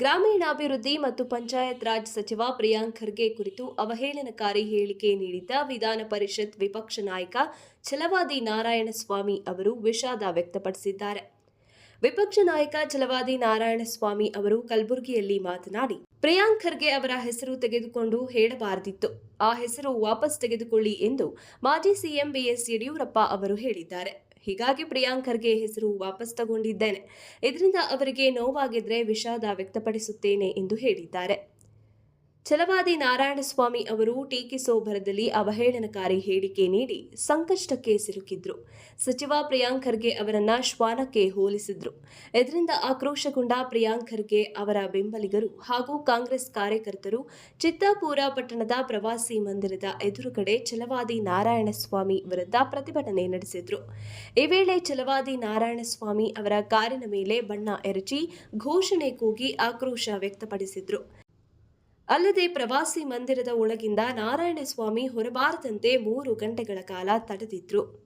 ಗ್ರಾಮೀಣಾಭಿವೃದ್ಧಿ ಮತ್ತು ಪಂಚಾಯತ್ ರಾಜ್ ಸಚಿವ ಪ್ರಿಯಾಂಕ್ ಖರ್ಗೆ ಕುರಿತು ಅವಹೇಳನಕಾರಿ ಹೇಳಿಕೆ ನೀಡಿದ್ದ ವಿಧಾನ ಪರಿಷತ್ ವಿಪಕ್ಷ ನಾಯಕ ಛಲವಾದಿ ನಾರಾಯಣಸ್ವಾಮಿ ಅವರು ವಿಷಾದ ವ್ಯಕ್ತಪಡಿಸಿದ್ದಾರೆ. ವಿಪಕ್ಷ ನಾಯಕ ಛಲವಾದಿ ನಾರಾಯಣಸ್ವಾಮಿ ಅವರು ಕಲಬುರಗಿಯಲ್ಲಿ ಮಾತನಾಡಿ, ಪ್ರಿಯಾಂಕ್ ಖರ್ಗೆ ಅವರ ಹೆಸರು ತೆಗೆದುಕೊಂಡು ಹೇಳಬಾರದಿತ್ತು. ಆ ಹೆಸರು ವಾಪಸ್ ತೆಗೆದುಕೊಳ್ಳಿ ಎಂದು ಮಾಜಿ ಸಿಎಂ ಬಿಎಸ್ ಯಡಿಯೂರಪ್ಪ ಅವರು ಹೇಳಿದ್ದಾರೆ. ಹೀಗಾಗಿ ಪ್ರಿಯಾಂಕರ್ಗೆ ಹೆಸರು ವಾಪಸ್ ತಗೊಂಡಿದ್ದೇನೆ. ಇದರಿಂದ ಅವರಿಗೆ ನೋವಾಗಿದ್ರೆ ವಿಷಾದ ವ್ಯಕ್ತಪಡಿಸುತ್ತೇನೆ ಎಂದು ಹೇಳಿದ್ದಾರೆ. ಛಲವಾದಿ ನಾರಾಯಣಸ್ವಾಮಿ ಅವರು ಟೀಕಿಸೋ ಭರದಲ್ಲಿ ಅವಹೇಳನಕಾರಿ ಹೇಳಿಕೆ ನೀಡಿ ಸಂಕಷ್ಟಕ್ಕೆ ಸಿಲುಕಿದ್ರು. ಸಚಿವ ಪ್ರಿಯಾಂಕ್ ಖರ್ಗೆ ಅವರನ್ನ ಶ್ವಾನಕ್ಕೆ ಹೋಲಿಸಿದ್ರು. ಇದರಿಂದ ಆಕ್ರೋಶಗೊಂಡ ಪ್ರಿಯಾಂಕ್ ಖರ್ಗೆ ಅವರ ಬೆಂಬಲಿಗರು ಹಾಗೂ ಕಾಂಗ್ರೆಸ್ ಕಾರ್ಯಕರ್ತರು ಚಿತ್ತಾಪುರ ಪಟ್ಟಣದ ಪ್ರವಾಸಿ ಮಂದಿರದ ಎದುರುಗಡೆ ಛಲವಾದಿ ನಾರಾಯಣಸ್ವಾಮಿ ವಿರುದ್ಧ ಪ್ರತಿಭಟನೆ ನಡೆಸಿದ್ರು. ಈ ವೇಳೆ ಛಲವಾದಿ ನಾರಾಯಣಸ್ವಾಮಿ ಅವರ ಕಾರಿನ ಮೇಲೆ ಬಣ್ಣ ಎರಚಿ ಘೋಷಣೆ ಕೂಗಿ ಆಕ್ರೋಶ ವ್ಯಕ್ತಪಡಿಸಿದ್ರು. ಅಲ್ಲದೆ ಪ್ರವಾಸಿ ಮಂದಿರದ ಒಳಗಿಂದ ನಾರಾಯಣಸ್ವಾಮಿ ಹೊರಬಾರದಂತೆ ಮೂರು ಗಂಟೆಗಳ ಕಾಲ ತಡೆದಿದ್ರು.